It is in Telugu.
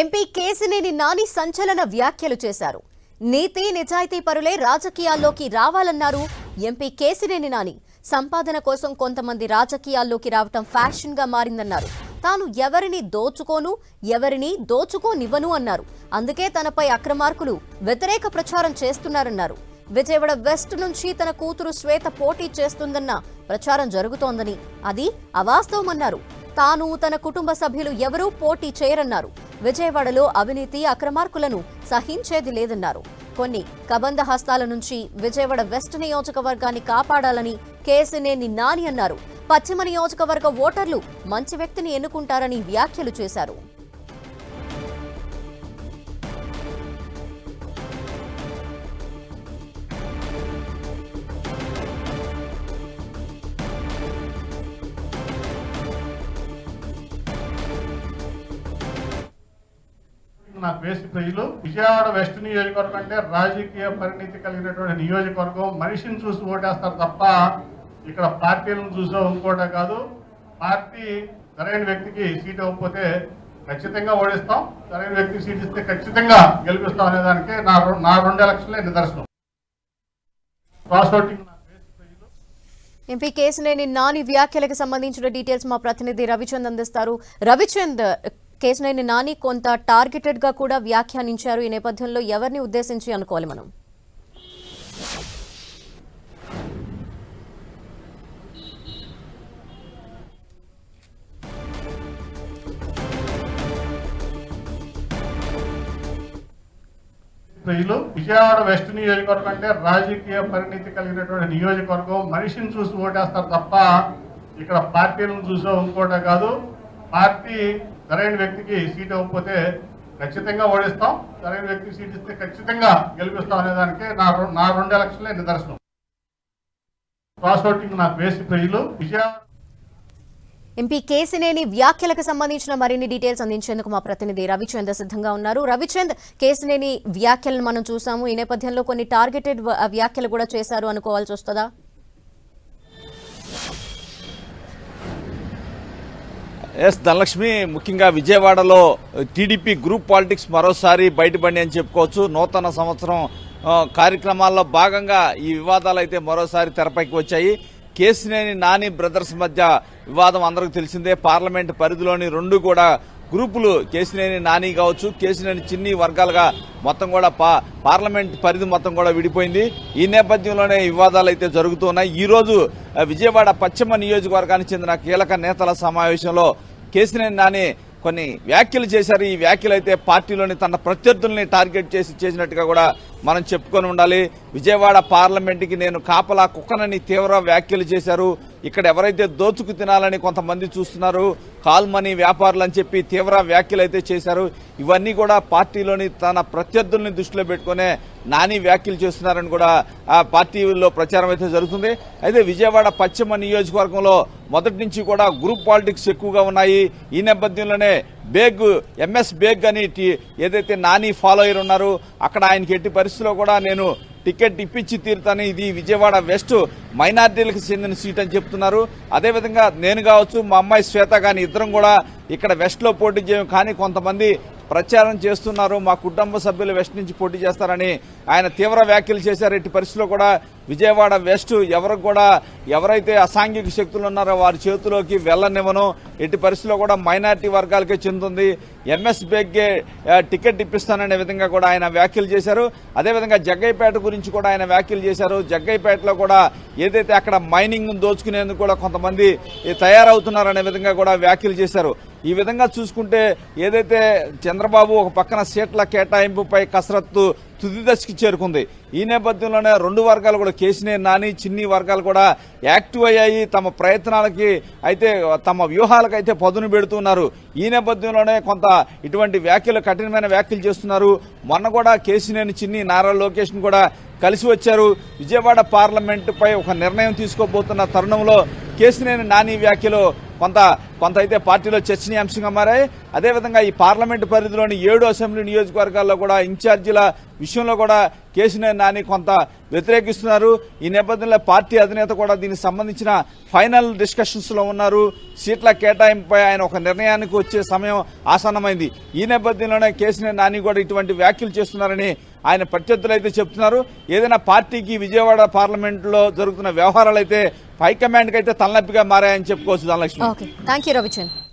ఎంపీ కేసినేని నాని సంచలన వ్యాఖ్యలు చేశారు. నీతి నిజాయితీ పరులే రాజకీయాల్లోకి రావాలన్నారు ఎంపీ కేసినేని నాని. సంపాదన కోసం కొంతమంది రాజకీయాల్లోకి రావటం ఫ్యాషన్గా మారిందన్నారు. తాను ఎవరిని దోచుకోను ఎవరిని దోచుకోనివ్వను అన్నారు. అందుకే తనపై అక్రమార్కులు వ్యతిరేక ప్రచారం చేస్తున్నారన్నారు. విజయవాడ వెస్ట్ నుంచి తన కూతురు శ్వేత పోటీ చేస్తుందన్న ప్రచారం జరుగుతోందని అది అవాస్తవమన్నారు. తాను తన కుటుంబ సభ్యులు ఎవరూ పోటీ చేయరన్నారు. విజయవాడలో అవినీతి అక్రమార్కులను సహించేది లేదన్నారు. కొన్ని కబంధ హస్తాల నుంచి విజయవాడ వెస్ట్ నియోజకవర్గాన్ని కాపాడాలని కేసినేని నాని అన్నారు. పశ్చిమ నియోజకవర్గ ఓటర్లు మంచి వ్యక్తిని ఎన్నుకుంటారని వ్యాఖ్యలు చేశారు. నా బేసి ప్రజలు విజయవాడ వెస్ట్ నియోజకవర్గం అంటే రాజకీయ పరిణితి కలిగినటువంటి నియోజకవర్గం. మనిషిని చూసి ఓటేస్తారు తప్ప ఇక్కడ పార్టీలను చూసో ఇంకోటే కాదు. పార్టీ సరైన వ్యక్తికి సీట్ ఇవ్వకపోతే ఖచ్చితంగా ఓడిస్తాం. సరైన వ్యక్తికి సీట్ ఇస్తే ఖచ్చితంగా గెలిపిస్తాం అనే దానికి నా నా రెండు ఎలక్షన్లే నిదర్శనం. Cross voting MP Kesineni Nani వ్యాఖ్యలకు సంబంధించిన డీటెయిల్స్ మా ప్రతినిధి రవిచంద్ అందిస్తారు. రవిచంద్ కేసినేని నాని కొంత టార్గెటెడ్గా కూడా వ్యాఖ్యానించారు. ఈ నేపథ్యంలో ఎవరిని ఉద్దేశించి అనుకోవాలి మనం? ప్రజలు విజయవాడ వెస్ట్ నియోజకవర్గం అంటే రాజకీయ పరిణితి కలిగినటువంటి నియోజకవర్గం. మనిషిని చూసి ఓటేస్తారు తప్ప ఇక్కడ పార్టీలను చూసో ఇంకోటే కాదు. పార్టీ సరైన వ్యక్తికి సీట్ ఇవ్వకపోతే ఖచ్చితంగా ఓడిస్తాం. సరైన వ్యక్తికి సీట్ ఇస్తే ఖచ్చితంగా గెలిపిస్తాం అనే దానికి నా నా రెండు ఎలక్షన్లే నిదర్శనం. క్రాస్ ఓటింగ్ నాకు వేసి ప్రజలు విజయవాడ ఎంపీ కేసినేని వ్యాఖ్యలకు సంబంధించిన మరిన్ని డీటెయిల్స్ అందించేందుకు మా ప్రతినిధి రవిచంద్ సిద్ధంగా ఉన్నారు. రవిచంద్ కేసినేని వ్యాఖ్యలను మనం చూసాము. ఈ నేపథ్యంలో కొన్ని టార్గెటెడ్ వ్యాఖ్యలు కూడా చేశారు అనుకోవాల్సి వస్తుందా? ఎస్ ధనలక్ష్మి ముఖ్యంగా విజయవాడలో టీడీపీ గ్రూప్ పాలిటిక్స్ మరోసారి బయటపడి అని చెప్పుకోవచ్చు. నూతన సంవత్సరం కార్యక్రమాల్లో భాగంగా ఈ వివాదాలు అయితే మరోసారి తెరపైకి వచ్చాయి. కేసినేని నాని బ్రదర్స్ మధ్య వివాదం అందరికీ తెలిసిందే. పార్లమెంట్ పరిధిలోని రెండు కూడా గ్రూపులు కేసినేని నాని కావచ్చు కేసినేని చిన్ని వర్గాలుగా మొత్తం కూడా పా పార్లమెంట్ పరిధి మొత్తం కూడా విడిపోయింది. ఈ నేపథ్యంలోనే వివాదాలు అయితే జరుగుతున్నాయి ఈరోజు విజయవాడ పశ్చిమ నియోజకవర్గానికి చెందిన కీలక నేతల సమావేశంలో కేసినేని నాని కొన్ని వ్యాఖ్యలు చేశారు. ఈ వ్యాఖ్యలు అయితే పార్టీలోని తన ప్రత్యర్థుల్ని టార్గెట్ చేసి చేసినట్టుగా కూడా మనం చెప్పుకొని ఉండాలి. విజయవాడ పార్లమెంట్కి నేను కాపలా కుక్కనని తీవ్ర వ్యాఖ్యలు చేశారు. ఇక్కడ ఎవరైతే దోచుకు తినాలని కొంతమంది చూస్తున్నారు కాల్ మనీ వ్యాపారులు అని చెప్పి తీవ్ర వ్యాఖ్యలు అయితే చేశారు. ఇవన్నీ కూడా పార్టీలోని తన ప్రత్యర్థుల్ని దృష్టిలో పెట్టుకునే నాని వ్యాఖ్యలు చేస్తున్నారని కూడా ఆ పార్టీలో ప్రచారం అయితే జరుగుతుంది. అయితే విజయవాడ పశ్చిమ నియోజకవర్గంలో మొదటి నుంచి కూడా గ్రూప్ పాలిటిక్స్ ఎక్కువగా ఉన్నాయి. ఈ నేపథ్యంలోనే బేగ్ ఎంఎస్ బేగ్ అని ఏదైతే నాని ఫాలోయర్ ఉన్నారు అక్కడ ఆయనకి ఎట్టి పరిస్థితిలో కూడా నేను టికెట్ ఇప్పించి తీరుతాను. ఇది విజయవాడ వెస్ట్ మైనార్టీలకు చెందిన సీట్ అని చెప్తున్నారు. అదేవిధంగా నేను కావచ్చు మా అమ్మాయి శ్వేత కానీ ఇద్దరం కూడా ఇక్కడ వెస్ట్లో పోటీ చేయం కానీ కొంతమంది ప్రచారం చేస్తున్నారు. మా కుటుంబ సభ్యులు వెస్ట్ నుంచి పోటీ చేస్తారని ఆయన తీవ్ర వ్యాఖ్యలు చేశారు. ఎట్టి పరిస్థితిలో కూడా విజయవాడ వెస్ట్ ఎవరికి కూడా ఎవరైతే అసాంఘిక శక్తులు ఉన్నారో వారి చేతిలోకి వెళ్ళనివ్వను. ఎట్టి పరిస్థితిలో కూడా మైనారిటీ వర్గాలకే చెందుతుంది. ఎంఎస్ బేగ్గే టికెట్ ఇప్పిస్తాననే విధంగా కూడా ఆయన వ్యాఖ్యలు చేశారు. అదేవిధంగా జగ్గైపేట గురించి కూడా ఆయన వ్యాఖ్యలు చేశారు. జగ్గైపేటలో కూడా ఏదైతే అక్కడ మైనింగ్ దోచుకునేందుకు కూడా కొంతమంది తయారవుతున్నారనే విధంగా కూడా వ్యాఖ్యలు చేశారు. ఈ విధంగా చూసుకుంటే ఏదైతే చంద్రబాబు ఒక పక్కన సీట్ల కేటాయింపుపై కసరత్తు తుది దశకి చేరుకుంది. ఈ నేపథ్యంలోనే రెండు వర్గాలు కూడా కేసినే నాని చిన్ని వర్గాలు కూడా యాక్టివ్ అయ్యాయి. తమ ప్రయత్నాలకి అయితే తమ వ్యూహాలకు అయితే పదును పెడుతున్నారు. ఈ నేపథ్యంలోనే కొంత ఇటువంటి వ్యాఖ్యలు కఠినమైన వ్యాఖ్యలు చేస్తున్నారు. మొన్న కూడా కేసినేని చిన్ని నారా లోకేష్ను కూడా కలిసి వచ్చారు. విజయవాడ పార్లమెంటుపై ఒక నిర్ణయం తీసుకోబోతున్న తరుణంలో కేసినేని నాని వ్యాఖ్యలు కొంత కొంత అయితే పార్టీలో చర్చనీయాంశంగా మారాయి. అదేవిధంగా ఈ పార్లమెంటు పరిధిలోని ఏడు అసెంబ్లీ నియోజకవర్గాల్లో కూడా ఇన్ఛార్జీల విషయంలో కూడా కేసినేని నాని కొంత వ్యతిరేకిస్తున్నారు. ఈ నేపథ్యంలో పార్టీ అధినేత కూడా దీనికి సంబంధించిన ఫైనల్ డిస్కషన్స్లో ఉన్నారు. సీట్ల కేటాయింపుపై ఆయన ఒక నిర్ణయానికి వచ్చే సమయం ఆసన్నమైంది. ఈ నేపథ్యంలోనే కేసినేని నాని కూడా ఇటువంటి వ్యాఖ్యలు చేస్తున్నారని ఆయన ప్రత్యర్థులు అయితే చెప్తున్నారు. ఏదైనా పార్టీకి విజయవాడ పార్లమెంట్లో జరుగుతున్న వ్యవహారాలు అయితే హైకమాండ్కి అయితే తలనొప్పిగా మారాయని చెప్పుకోవచ్చు ధనలక్ష్మి. Thank you Ravichandra